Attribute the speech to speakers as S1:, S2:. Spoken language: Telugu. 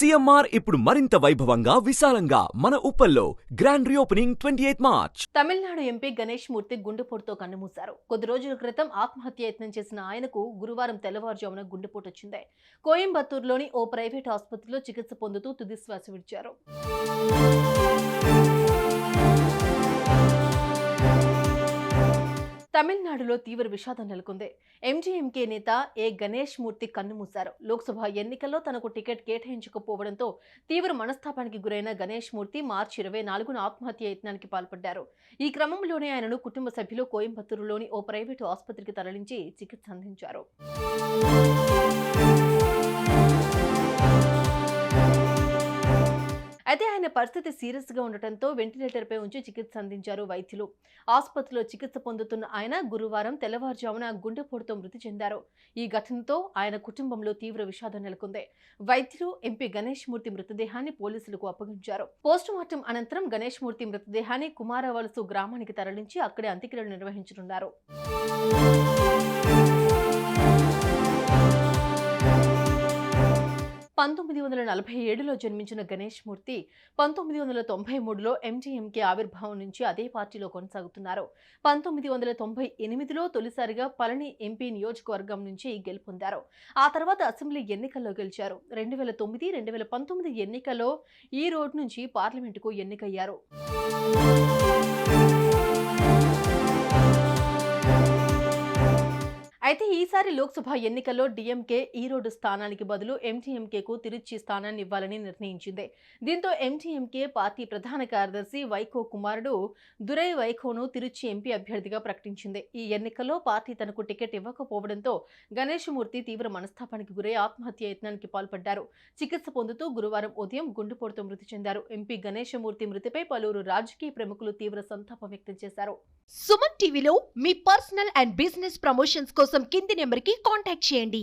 S1: సిఎంఆర్ ఇప్పుడు మరింత వైభవంగా విశాలంగా మన ఉప్పల్లో grand reopening twenty eighth March
S2: Tamil Nadu MP Ganesh Murthy గుండెపోటుతో కన్నుమూశారు. కొద్ది రోజుల క్రితం ఆత్మహత్య యత్నం చేసిన ఆయనకు గురువారం తెల్లవారుజామున గుండెపోటు వచ్చింది కోయంబత్తూరులోని ఓ ప్రైవేట్ ఆసుపత్రిలో చికిత్స పొందుతూ తుది శ్వాస విడిచారు. తమిళనాడులో తీవ్ర విషాదం నెలకొంది. ఎంజీఎంకే నేత ఏ గణేష్ మూర్తి కన్నుమూశారు లోక్సభ ఎన్నికల్లో తనకు టికెట్ కేటాయించకపోవడంతో తీవ్ర మనస్తాపానికి గురైన గణేష్ మూర్తి మార్చి ఇరవై నాలుగున ఆత్మహత్య యత్నానికి పాల్పడ్డారు. ఈ క్రమంలోనే ఆయనను కుటుంబ సభ్యులు కోయంబత్తూరులోని ఓ ప్రైవేటు ఆసుపత్రికి తరలించి చికిత్స అందించారు. ఆయన పరిస్థితి సీరియస్గా ఉండటంతో వెంటిలేటర్పై ఉంచి చికిత్స అందించారు వైద్యులు. ఆసుపత్రిలో చికిత్స పొందుతున్న ఆయన గురువారం తెల్లవారుజామున గుండెపోటుతో మృతి చెందారు. ఈ ఘటనతో ఆయన కుటుంబంలో తీవ్ర విషాదం నెలకొంది. వైద్యులు ఎంపీ గణేష్ మూర్తి మృతదేహాన్ని పోలీసులకు అప్పగించారు. పోస్టుమార్టం అనంతరం గణేష్ మూర్తి మృతదేహాన్ని కుమారవలసు గ్రామానికి తరలించి అక్కడే అంత్యక్రియలు నిర్వహించనున్నారు. పంతొమ్మిది వందల నలభై ఏడులో జన్మించిన గణేష్ మూర్తి పంతొమ్మిది వందల తొంభై మూడులో ఎంజీఎంకే ఆవిర్భావం నుంచి అదే పార్టీలో కొనసాగుతున్నారు. పంతొమ్మిది వందల తొంభై ఎనిమిదిలో తొలిసారిగా పళని ఎంపీ నియోజకవర్గం నుంచి గెలుపొందారు. ఆ తర్వాత అసెంబ్లీ ఎన్నికల్లో గెలిచారు. రెండు వేల తొమ్మిది రెండు వేల పంతొమ్మిది ఎన్నికల్లో ఈ రోడ్ నుంచి పార్లమెంటుకు ఎన్నికయ్యారు. అయితే ఈసారి లోక్సభ ఎన్నికల్లో డీఎంకే ఈరోడ్ స్థానానికి బదులు ఎంటీఎంకేకు తిరుచి స్థానాన్ని ఇవ్వాలని నిర్ణయించింది. దీంతో ఎంటీఎంకే పార్టీ ప్రధాన కార్యదర్శి వైకో కుమారుడు దురై వైకోను తిరుచి ఎంపీ అభ్యర్థిగా ప్రకటించింది. ఈ ఎన్నికల్లో పార్టీ తనకు టికెట్ ఇవ్వకపోవడంతో గణేశమూర్తి తీవ్ర మనస్తాపానికి గురై ఆత్మహత్య యత్నానికి పాల్పడ్డారు. చికిత్స పొందుతూ గురువారం ఉదయం గుండెపోటుతో మృతి చెందారు. ఎంపీ గణేశమూర్తి మృతిపై పలువురు రాజకీయ ప్రముఖులు తీవ్ర సంతాపం వ్యక్తం చేశారు.
S3: సుమన్ టీవీలో మీ పర్సనల్ అండ్ బిజినెస్ ప్రమోషన్స్ కోసం కింది నెంబర్కి కాంటాక్ట్ చేయండి.